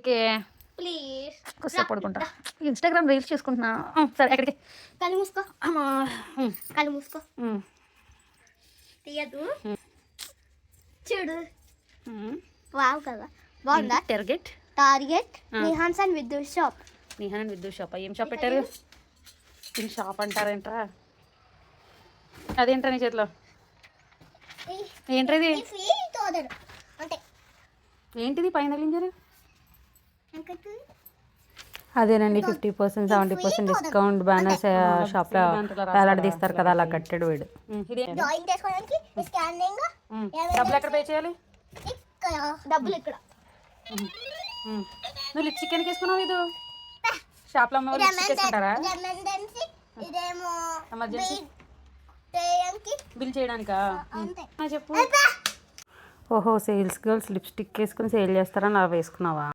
Okay. Please. కొద్దిసేపు పడుకుంటా. Instagram reels చేసుకుంటున్నా. సరే ఎక్కడికి? కళ్ళు మూసుకో. అమ్మా. కళ్ళు మూసుకో. తీయదు చూడు. వావ్ కదా. బాగుందా? Target target. Nihans and Vidyut shop. Nihan Vidyut shop. ఏం షాప్ పెట్టారు? దీని షాప్ అంటారేంట్రా? అదేంట్రా నీ చేతిలో? ఏంట్రా ఇది? ఏంటిది పైన తగిలించారు అదేనండి fifty percent seventy percent discount banners షాప్లో వేలాడదీస్తారు కదా అలా కట్టాడు వీడు. డబ్బులు ఎక్కడ పే చేయాలి? ఇక్కడ డబ్బులు ఇక్కడ. నువ్వు లిప్స్టిక్ ఎందుకు వేసుకున్నావు ఇది షాప్లో అమ్మ వాళ్ళు లిప్స్టిక్ వేసుకుంటారా? ఎమర్జెన్సీ బిల్ చేయడానికా. చెప్పు. ఓహో సేల్స్ గర్ల్స్ లిప్స్టిక్ వేసుకుని సేల్ చేస్తారని అలా వేసుకున్నావా?